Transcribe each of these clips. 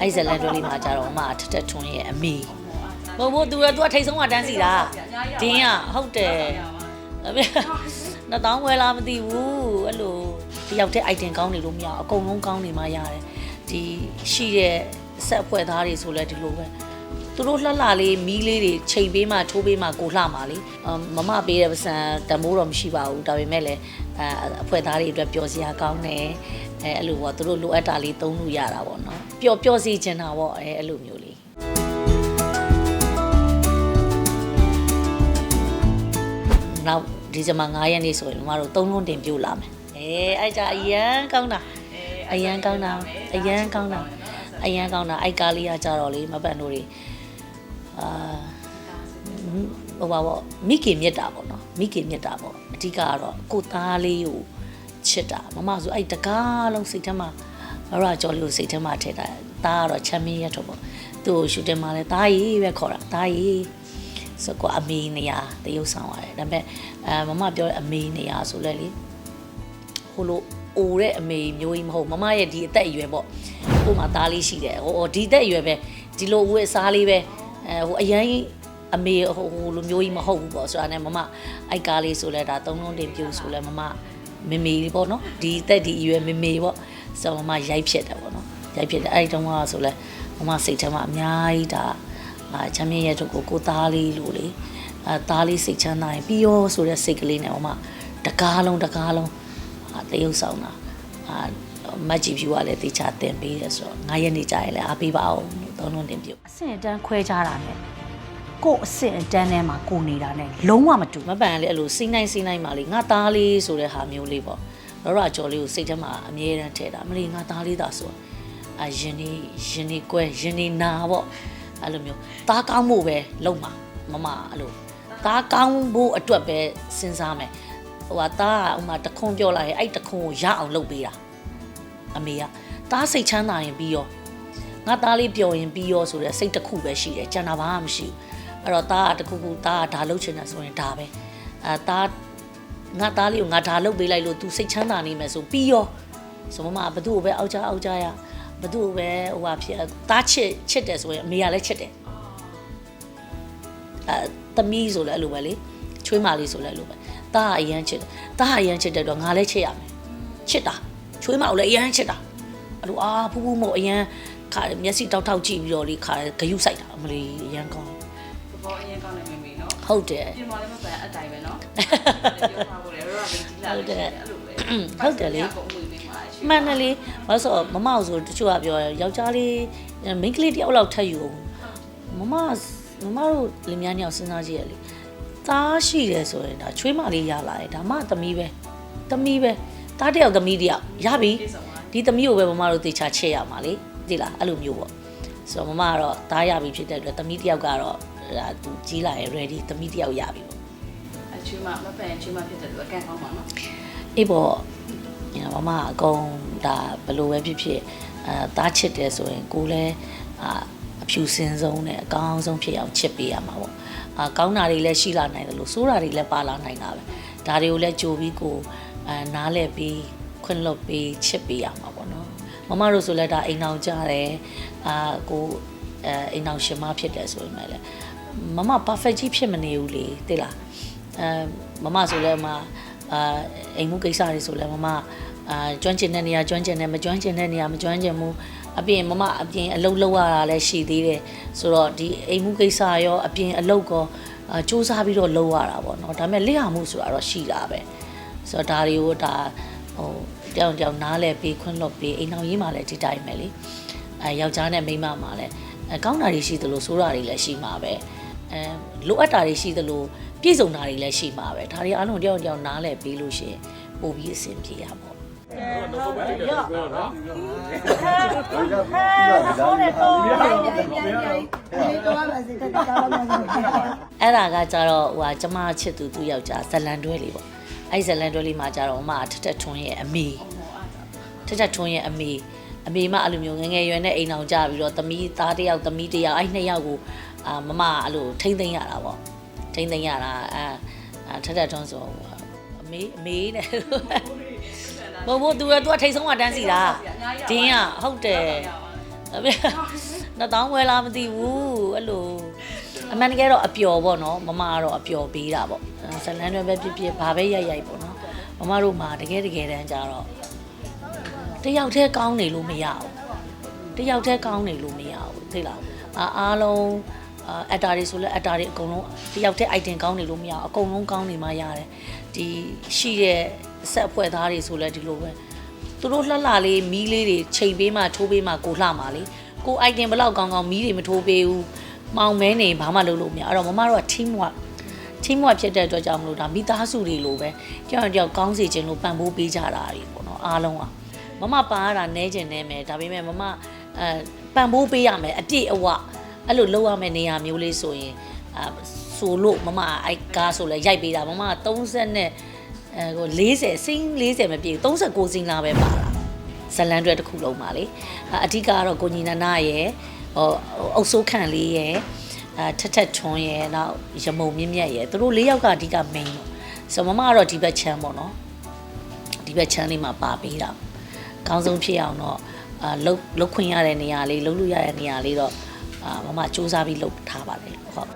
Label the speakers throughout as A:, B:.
A: အဲ့ဇလန်တွဲလေးမှာကြတော့မထထထွန်းရဲ့အမေဘို့ဘို့သူကသူကထိတ်ဆုံးကတန်းစီတာဒင်းကဟုတ်တယ်အမေနှစ်တောင်းဝယ်လားမသိဘူးအဲ့လိုတယောက်တည်း item ကောင်းနေလို့မရအကုန်လုံးကောင်းနေမှရတယ်ဒီရှိတဲ့ဆက်အဖွဲ့သားတွေဆိုလဲဒီလိုပဲ သူတို့လှလှလေးမီးလေးတွေချိန်ပေးမှထိုးပေးမှကိုလှမှာလေမမပေးတဲ့ပစံတမိုးတော့မရှိပါဘူးဒါပေမဲ့လည်းအအဖွဲ့သားတွေအတွက်ပျော်စရာကောင်းတယ်အဲအဲ့လိုပေါ့သူတို့လိုအပ်တာလေးသုံးလို့ရတာပေါ့နော်ပျော်ပျော်စီချင်တာပေါ့အဲအဲ့လိုမျိုးလေးနောက်ဒီဇင်ဘာ9ရက်နေ့ဆိုရင်မတို့သုံးလုံးတင်ပြလာမယ်အဲအဲ့ကြအရန်ကောင်းတာအရန်ကောင်းတာအရန်ကောင်းတာအရန်ကောင်းတာအဲ့ကားလေးကကြတော့လေမပန်တို့တွေ အာဟိုပါပေါ့မိခင်မြတ်တာပေါ့နော်မိခင်မြတ်တာပေါ့အဓိကကတော့ကိုသားလေးကိုချစ်တာမမဆိုအဲ့တကားလုံးစိတ်ထဲမှာမရကြော်လေးကိုစိတ်ထဲမှာထည့်တာတားကတော့ချမ်းမင်းရတော့ပေါ့သူ့ကိုရှူတင်မှာလဲတားရီပဲခေါ်တာတားရီဆိုတော့အမေနေရာတရုပ်ဆောင်ရတယ်ဒါပေမဲ့အဲမမပြောတဲ့အမေနေရာဆိုလဲလေဟိုလိုအိုတဲ့အမေမျိုးကြီးမဟုတ်မမရဲ့ဒီအသက်အရွယ်ပေါ့ကို့မှာသားလေးရှိတယ်ဟိုဒီအသက်အရွယ်ပဲဒီလိုဝတ်အစားလေးပဲ အဲဟိုအရင်အမေဟိုဟိုလိုမျိုးကြီးမဟုတ်ဘူးပေါ့ဆိုတာနဲ့မမအိုက်ကားလေးဆိုလဲဒါသုံးလုံးတင်ပြူဆိုလဲမမမေမေပေါ့နော်ဒီအသက်ဒီအရွယ်မေမေပေါ့ဆိုတော့မမရိုက်ဖြစ်တယ်ပေါ့နော်ရိုက်ဖြစ်တယ်အဲ့ဒီတုန်းကဆိုလဲမမစိတ်ထဲမှာအများကြီးဒါအာချမ်းမြေရဲ့တို့ကိုကိုသားလေးလို့လေအာသားလေးစိတ်ချမ်းသာရင်ပြီးရောဆိုတဲ့စိတ်ကလေးနဲ့ဟိုမှာတကားလုံးတကားလုံးအာတရုပ်ဆောင်တာအာမတ်ကြီးဖြူကလည်းတေချာတင်ပေးတယ်ဆိုတော့ငါရက်နေကြရင်လည်းအားပေးပါအောင်လို့ သုံးလုံးတင်ပြုတ်
B: အဆင့်အတန်းခွဲခြားတာနဲ့ကို့အဆင့်အတန်းထဲမှာကိုနေတာနဲ့လုံးဝမတူ
A: မပန်လည်းအဲ့လိုစိမ့်နိုင်စိမ့်နိုင်ပါလေငါသားလေးဆိုတဲ့ဟာမျိုးလေးပေါ့လောရကျော်လေးကိုစိတ်ထဲမှာအမြဲတမ်းထည့်တာမလေးငါသားလေးသာဆိုအာရင်နေရင်နေကွဲရင်နေနာပေါ့အဲ့လိုမျိုးသားကောင်းဖို့ပဲလုံမှာမမအဲ့လိုသားကောင်းဖို့အတွက်ပဲစဉ်းစားမယ်ဟိုကသားကဥမာတခွန်ပြောလိုက်ရင်အဲ့တခွန်ကိုရအောင်လုပ်ပေးတာအမေကသားစိတ်ချမ်းသာရင်ပြီးရော ငါသားလေးပျော်ရင်ပြီးရောဆိုတဲ့စိတ်တစ်ခုပဲရှိတယ်ကျန်တာဘာမှမရှိဘူးအဲ့တော့သားကတစ်ခုခုသားကဒါလုပ်ချင်တာဆိုရင်ဒါပဲအဲသားငါသားလေးကိုငါဒါလုပ်ပေးလိုက်လို့ तू စိတ်ချမ်းသာနေမယ်ဆိုပြီးရောဆိုမှမဘသူ့ကိုပဲအောက်ကြအောက်ကြရဘသူ့ကိုပဲဟိုဟာဖြစ်သားချစ်ချစ်တယ်ဆိုရင်အမေကလည်းချစ်တယ်အဲသမီးဆိုလည်းအဲ့လိုပဲလေချွေးမလေးဆိုလည်းအဲ့လိုပဲတားအရန်ချစ်တယ်တားအရန်ချစ်တဲ့တော့ငါလည်းချစ်ရမယ်ချစ်တာချွေးမကိုလည်းအရန်ချစ်တာအဲ့လိုအာဖူးဖူးမို့အရန် ခါမျက်စိတောက်တောက်ကြည့်ပြီးတော့လေခါဂယုစိုက်တာအမလီအရန်ကောင်း
C: ဘောအရင်ကောင်းနေမိမိနော်
A: ဟုတ်တယ်
C: ပြင်မလေးမပန်အတိုင်းပဲနော်ပြောပါဖို့လေရောဘင်းကြီးလာတယ်အဲ့လိုပဲ
A: ဟုတ်တယ်လေ
C: ပုံမှန်နေမှာရှိ
A: မှန်တယ်လေဘာလို့ဆိုတော့မမအောင်ဆိုတချို့ကပြောတယ်ယောက်ျားလေးမိန်းကလေးတယောက်လောက်ထပ်ယူအောင်မမမမတို့လင်မယားညောင်စဉ်းစားကြည့်ရလေသားရှိတယ်ဆိုရင်ဒါချွေးမလေးရလာတယ်ဒါမှသမီးပဲသမီးပဲသားတယောက်သမီးတယောက်ရပြီ
C: ပြေဆုံးပါ
A: ဒီသမီးကိုပဲမမတို့တေချာချက်ရမှာလေ သိလားအဲ့လိုမျိုးပေါ့ဆိုတော့မမကတော့သားရပြီဖြစ်တဲ့အတွက်သမီးတယောက်ကတော့ဒါသူကြီးလာရင် ready သမီးတယောက်ရပြီပေါ့
C: အချွေးမမပန်ချွေးမဖြစ်တဲ့လူကကန်ကောင်းပါနော်
A: အေးပေါ့ညာမမအကုန်ဒါဘယ်လိုပဲဖြစ်ဖြစ်အဲသားချစ်တယ်ဆိုရင်ကိုလည်းအာအဖြူစင်ဆုံးနဲ့အကောင်းဆုံးဖြစ်အောင်ချစ်ပေးရမှာပေါ့အာကောင်းတာတွေလည်းရှိလာနိုင်တယ်လို့ဆိုးတာတွေလည်းပါလာနိုင်တာပဲဒါတွေကိုလည်းကြိုပြီးကိုအဲနားလဲပြီးခွင့်လွတ်ပြီးချစ်ပေးရမှာပေါ့နော် မမတို့ဆိုလည်းဒါအိမ်အောင်ကြတယ်အာကိုအဲအိမ်အောင်ရှင်မဖြစ်တယ်ဆိုရင်လည်းမမ perfect ကြီးဖြစ်မနေဘူးလေသိလားအဲမမဆိုလည်းမအာအိမ်မှုကိစ္စတွေဆိုလည်းမမအာကျွမ်းကျင်တဲ့နေရာကျွမ်းကျင်တယ်မကျွမ်းကျင်တဲ့နေရာမကျွမ်းကျင်ဘူးအပြင်မမအပြင်အလုပ်လုပ်ရတာလည်းရှိသေးတယ်ဆိုတော့ဒီအိမ်မှုကိစ္စရောအပြင်အလုပ်ကောအာစူးစမ်းပြီးတော့လုပ်ရတာပေါ့နော်ဒါပေမဲ့လက်ရမှုဆိုတာတော့ရှိတာပဲဆိုတော့ဒါတွေကိုဒါဟို တယောက်တယောက်နားလဲပေးခွင့်လွတ်ပေးအိမ်အောင်ရေးမှလည်းဒီတိုင်းပဲလေအဲယောက်ျားနဲ့မိန်းမမှလည်းအဲကောင်းတာတွေရှိသလိုဆိုးတာတွေလည်းရှိမှာပဲအဲလိုအပ်တာတွေရှိသလိုပြည့်စုံတာတွေလည်းရှိမှာပဲဒါတွေအားလုံးတယောက်တယောက်နားလဲပေးလို့ရှိရင်ပို့ပြီးအဆင်ပြေရပါ့အဲ့ဒါကကြတော့ဟိုဟာကျမချစ်သူသူယောက်ျားဇလန်တွဲလေးပေါ့ အဲ့ဒီဇလန်တွဲလေးမှာကြတော့အမထက်ထက်ထွန်းရဲ့အမေထက်ထက်ထွန်းရဲ့အမေအမေမအဲ့လိုမျိုးငယ်ငယ်ရွယ်နဲ့အိမ်အောင်ကြပြီးတော့သမီးသားတစ်ယောက်သမီးတစ်ယောက်အဲ့နှစ်ယောက်ကိုအာမမအဲ့လိုထိမ့်သိမ့်ရတာပေါ့ထိမ့်သိမ့်ရတာအာအာထက်ထက်ထွန်းဆိုအမမေးအမေးနဲ့ဘို့ဘို့ तू က तू ကထိတ်ဆုံးကတန်းစီတာဒင်းကဟုတ်တယ်အမေနှစ်တောင်းဝဲလားမသိဘူးအဲ့လို အမှန်တကယ်တော့အပျော်ပေါ့နော်မမကတော့အပျော်ပေးတာပေါ့ဇလန်းတွေပဲဖြစ်ဖြစ်ဘာပဲရိုက်ရိုက်ပေါ့နော်မမတို့မှာတကယ်တကယ်တန်းကြတော့တယောက်တည်းကောင်းနေလို့မရဘူးတယောက်တည်းကောင်းနေလို့မရဘူးသိလားအာအားလုံးအာအက်တာတွေဆိုလဲအက်တာတွေအကုန်လုံးတယောက်တည်း item ကောင်းနေလို့မရဘူးအကုန်လုံးကောင်းနေမှရတယ်ဒီရှိတဲ့ဆက်အဖွဲ့သားတွေဆိုလဲဒီလိုပဲသူတို့လှလှလေးမီးလေးတွေချိန်ပေးမှထိုးပေးမှကိုလှမှာလေကို item ဘလောက်ကောင်းကောင်းမီးတွေမထိုးပေးဘူး မောင်မဲနေဘာမှလုပ်လို့မရအဲ့တော့မမတို့က team work team work ဖြစ်တဲ့အတွက်ကြောင့်မလို့ဒါမိသားစုတွေလိုပဲကြောက်ကြောက်ကောင်းစီခြင်းလို့ပံ့ပိုးပေးကြတာတွေပေါ့နော်အားလုံးอ่ะမမပါရတာနဲကျင်နေမယ်ဒါပေမဲ့မမအဲပံ့ပိုးပေးရမယ်အပြည့်အဝအဲ့လိုလုပ်ရမယ့်နေရာမျိုးလေးဆိုရင်အာဆိုလို့မမအိုက်ကားဆိုလဲရိုက်ပေးတာမမ30နဲ့အဲဟို40စင်း40မပြည့်ဘူး39စင်းလားပဲပါတာဇလန်တွေတစ်ခုလုံးပါလေအအဓိကကတော့ကိုညီနနာရဲ့ဟို အုပ်စိုးခန့်လေးရဲ့အဲထက်ထက်ထွန်းရဲ့နောက်ရမုံမြင့်မြတ်ရဲ့သူတို့၄ယောက်ကအဓိက main ပေါ့ဆိုမမကတော့ဒီဘက်ချမ်းပေါ့နော်ဒီဘက်ချမ်းလေးမှာပါပေးတာအကောင်းဆုံးဖြစ်အောင်တော့အာလုတ်လုတ်ခွင့်ရတဲ့နေရာလေးလုတ်လို့ရတဲ့နေရာလေးတော့အာမမစူးစမ်းပြီးလုတ်ထားပါတယ်ဟုတ်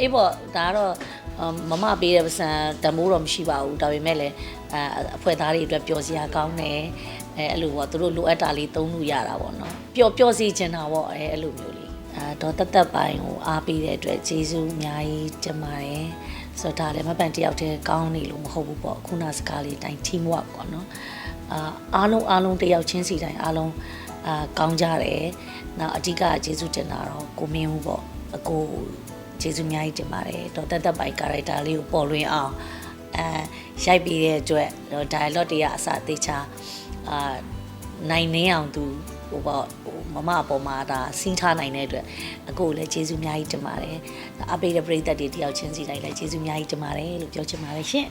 A: အေးပေါ့ဒါကတော့အမမပေးတဲ့ပစံတမိုးတော့မရှိပါဘူးဒါပေမဲ့လည်းအအဖွဲ့သားတွေအတွက်ပျော်စရာကောင်းတယ်အဲအဲ့လိုပေါ့သူတို့လိုအပ်တာလေးသုံးလို့ရတာပေါ့နော်ပျော်ပျော်စီချင်တာပေါ့အဲအဲ့လိုမျိုးလေးအဲတော့တက်တက်ပိုင်းကိုအားပေးတဲ့အတွက်ကျေးဇူးအများကြီးတင်ပါတယ်ဆိုတော့ဒါလည်းမပန်တယောက်တည်းကောင်းနေလို့မဟုတ်ဘူးပေါ့ခုနစကားလေးတိုင်း team work ပေါ့နော်အာအားလုံးအားလုံးတယောက်ချင်းစီတိုင်းအားလုံး အာကောင်းကြတယ်နောက်အဓိကကျေးဇူးတင်တာတော့ကိုမင်းဦးပေါ့အကိုကျေးဇူးအများကြီးတင်ပါတယ်တော့တက်တက်ပိုင်ကာရိုက်တာလေးကိုပေါ်လွင်အောင်အဲရိုက်ပြီးတဲ့အတွက်တော့ dialogue တွေကအစသေးချာအာနိုင်နေအောင်သူဟိုပေါ့ဟိုမမအပေါ်မှာဒါစီးထားနိုင်တဲ့အတွက်အကိုလည်းကျေးဇူးအများကြီးတင်ပါတယ်အပိတဲ့ပရိသတ်တွေတယောက်ချင်းစီတိုင်းလည်းကျေးဇူးအများကြီးတင်ပါတယ်လို့ပြောချင်ပါတယ်ရှင်